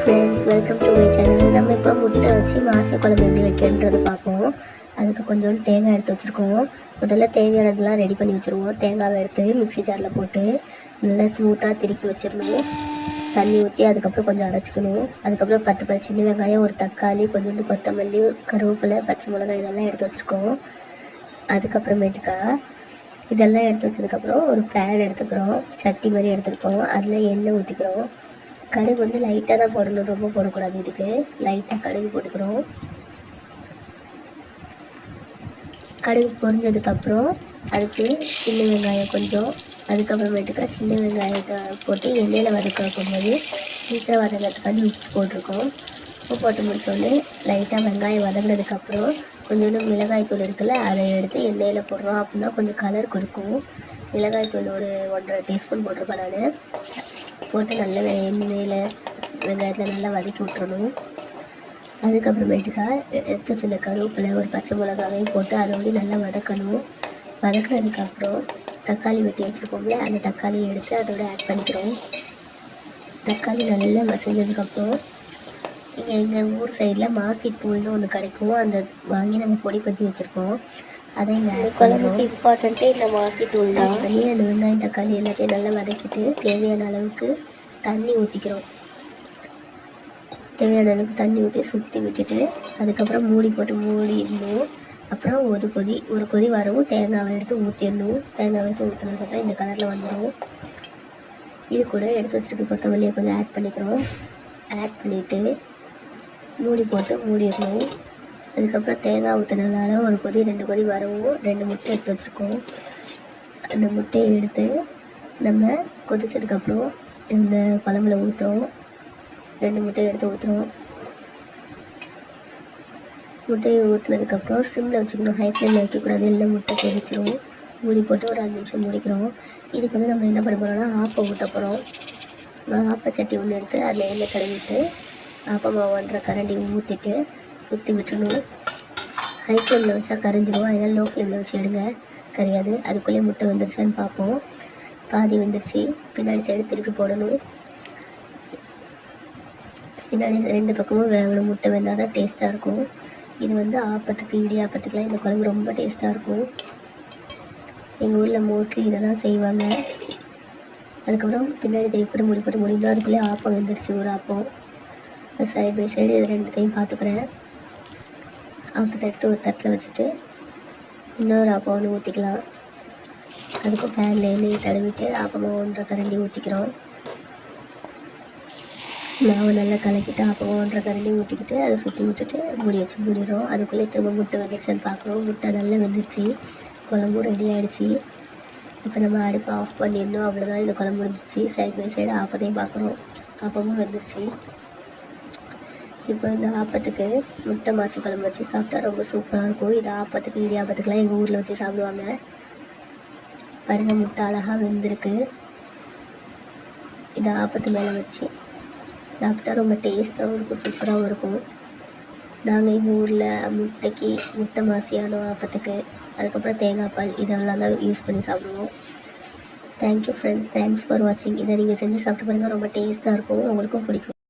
Friends welcome to my channel நம்ம இப்போ முட்டை வச்சு மாச குழம்பு எப்படி வைக்கிறன்றது பார்ப்போம். அதுக்கு கொஞ்சோண்டு தேங்காய் எடுத்து வச்சுருக்கோம். முதல்ல தேவையானதெல்லாம் ரெடி பண்ணி வச்சுருவோம். தேங்காவை எடுத்து மிக்ஸி ஜாரில் போட்டு நல்லா ஸ்மூத்தாக திருக்கி வச்சிடணும். தண்ணி ஊற்றி அதுக்கப்புறம் கொஞ்சம் அரைச்சிக்கணும். அதுக்கப்புறம் பத்து பத்து சின்ன வெங்காயம் ஒரு தக்காளி கொஞ்சோண்டு கொத்தமல்லி கருவேப்பிலை பச்சை மிளகாய் இதெல்லாம் எடுத்து வச்சுருக்கோம். அதுக்கப்புறமேட்டுக்கா இதெல்லாம் எடுத்து வச்சதுக்கப்புறம் ஒரு பேன் எடுத்துக்கிறோம். சட்டி மாதிரி எடுத்துருக்கோம். அதில் எண்ணெய் ஊற்றிக்கிறோம் கடுகு வந்து லைட்டாக தான் போடணும். ரொம்ப போடக்கூடாது இதுக்கு. லைட்டாக கடுகு போட்டுக்கிறோம் கடுகு பொரிஞ்சதுக்கப்புறம் அதுக்கு சின்ன வெங்காயம் கொஞ்சம். அதுக்கப்புறமேட்டுக்கா சின்ன வெங்காயத்தை போட்டு எண்ணெயில் வதக்க போகும்போது சீக்கிரம் வதங்கிறதுக்காண்டி உப்பு போட்டிருக்கோம். உப்பு போட்டு முடிச்சோடனே லைட்டாக வெங்காயம் வதங்கினதுக்கப்புறம் கொஞ்சோண்டு மிளகாய் தூள் இருக்குல்ல அதை எடுத்து எண்ணெயில் போடுறோம் அப்படின்னா கொஞ்சம் கலர் கொடுக்கும். மிளகாய் தூள் ஒரு ஒன்றரை டீஸ்பூன் போட்டிருப்பேன் நான். போட்டு நல்லா எண்ணெயில் வெங்காயத்தில் நல்லா வதக்கி விட்டுறணும். அதுக்கப்புறமேட்டுக்கா எ- எடுத்து கருவேப்பிலை ஒரு பச்சை மிளகாவையும் போட்டு அதை வந்து நல்லா வதக்கணும். வதக்குனதுக்கப்புறம் தக்காளி வெட்டி வச்சுருக்கோம்ல அந்த தக்காளியை எடுத்து அதோட ஆட் பண்ணிக்கிறோம். தக்காளி நல்லா மசிஞ்சதுக்கப்புறம் இங்கே எங்கள் ஊர் சைடில் மாசி தூள்னு ஒன்று கிடைக்கும். அந்த வாங்கி நாங்கள் பொடி பற்றி வச்சுருக்கோம். அதை ஆட் குழம்புக்கு இம்பார்ட்டண்ட்டே இந்த மாசி தூள் தான். பண்ணி அந்த வெங்காயம் தக்காளி எல்லாத்தையும் நல்லா வதக்கிட்டு தேவையான அளவுக்கு தண்ணி ஊற்றிக்கிறோம் தேவையான அளவுக்கு தண்ணி ஊற்றி சுற்றி விட்டுட்டு அதுக்கப்புறம் மூடி போட்டு மூடிடணும். அப்புறம் ஒரு கொதி ஒரு கொதி வரவும் தேங்காவை எடுத்து ஊற்றிடணும் தேங்காவை எடுத்து ஊற்றினதுக்கப்புறம் இந்த கலரில் வந்துடும் இது கூட எடுத்து வச்சுருக்க கொத்தமல்லியை கொஞ்சம் ஆட் பண்ணிக்கிறோம். ஆட் பண்ணிவிட்டு மூடி போட்டு மூடிடணும். அதுக்கப்புறம் தேங்காய் ஊற்றினதுனால ஒரு கொதி ரெண்டு கொதி வரவும் ரெண்டு முட்டை எடுத்து வச்சுருக்கோம். அந்த முட்டையை எடுத்து நம்ம கொதிச்சதுக்கப்புறம் இந்த குழம்புல ஊற்றுறோம் ரெண்டு முட்டையை எடுத்து ஊற்றுறோம் முட்டையை ஊற்றுனதுக்கப்புறம் சிம்மில் வச்சுக்கணும். ஹை ஃப்ளேமில் வைக்கக்கூடாது. இல்லை முட்டை கொதிச்சிரும். மூடி போட்டு ஒரு அஞ்சு நிமிஷம் முடிக்கிறோம். இதுக்கு வந்து நம்ம என்ன பண்ண போகிறோம்னா ஆப்பை ஊற்ற போகிறோம் ஆப்பச்சட்டி ஒன்று எடுத்து அதில் எண்ணெய் கழுவிட்டு ஆப்ப மாவு ஒன்றரை கரண்டி ஊற்றிட்டு சுற்றி விட்டுறணும். ஹை ஃப்ளேமில் வச்சா கரைஞ்சிரும். அதனால் லோ ஃப்ளேமில் வச்சு எடுங்க. கரையாது. அதுக்குள்ளேயே முட்டை வந்துருச்சான்னு பார்ப்போம். பாதி வந்துருச்சு. பின்னாடி சைடு திருப்பி போடணும். பின்னாடி ரெண்டு பக்கமும் வேகணும். முட்டை வெந்தால் தான் டேஸ்ட்டாக இருக்கும். இது வந்து ஆப்பத்துக்கு இடியாப்பத்துக்குலாம் இந்த குழம்பு ரொம்ப டேஸ்ட்டாக இருக்கும். எங்கள் ஊரில் மோஸ்ட்லி இதை தான் செய்வாங்க. அதுக்கப்புறம் பின்னாடி திருப்பி முடிப்பட்டு முடிந்தோம் அதுக்குள்ளே ஆப்பம் வந்துருச்சு. ஒரு ஆப்பம். சைடு பை சைடு இது ரெண்டுத்தையும் பார்த்துக்கிறேன். ஆப்பத்தை எடுத்து ஒரு தட்டில் வச்சுட்டு இன்னொரு அப்பம் ஒன்று ஊற்றிக்கலாம். அதுக்கும் பேனில் எண்ணெய் தடவிட்டு அப்பமாக ஒன்றரை கரண்டி ஊற்றிக்கிறோம். மாவு நல்லா கலக்கிட்டு அப்போ ஒன்றரை கரண்டி ஊற்றிக்கிட்டு அதை சுற்றி விட்டுட்டு மூடி வச்சு மூடிடுறோம். அதுக்குள்ளே திரும்ப முட்டை வந்துருச்சுன்னு பார்க்குறோம். முட்டை நல்லா வெந்துருச்சு. குழம்பும் ரெடி ஆகிடுச்சி இப்போ நம்ம அடுப்பை ஆஃப் பண்ணிடணும். அவ்வளோதான் இந்த குழம்பு முடிஞ்சிச்சு. சைடு பை சைடு ஆப்பத்தையும் பார்க்குறோம். அப்பமும் வந்துருச்சு. இப்போ இந்த ஆப்பத்துக்கு முட்டை மாசு குழம்பு வச்சு சாப்பிட்டா ரொம்ப சூப்பராக இருக்கும். இது ஆப்பத்துக்கு இடியாப்பத்துக்குலாம் எங்கள் ஊரில் வச்சு சாப்பிடுவாங்க. பாருங்கள் முட்டை அழகாக வெந்திருக்கு. இதை ஆப்பத்து மேலே வச்சு சாப்பிட்டா ரொம்ப டேஸ்ட்டாகவும் இருக்கும் சூப்பராகவும் இருக்கும். நாங்கள் எங்கள் ஊரில் முட்டைக்கு முட்டை மாசியான ஆப்பத்துக்கு அதுக்கப்புறம் தேங்காய் பால் இதெல்லாம் தான் யூஸ் பண்ணி சாப்பிடுவோம். தேங்க்யூ ஃப்ரெண்ட்ஸ் தேங்க்ஸ் ஃபார் வாட்சிங் இதை நீங்கள் செஞ்சு சாப்பிட்டு பாருங்கள் ரொம்ப டேஸ்ட்டாக இருக்கும். உங்களுக்கும் பிடிக்கும்.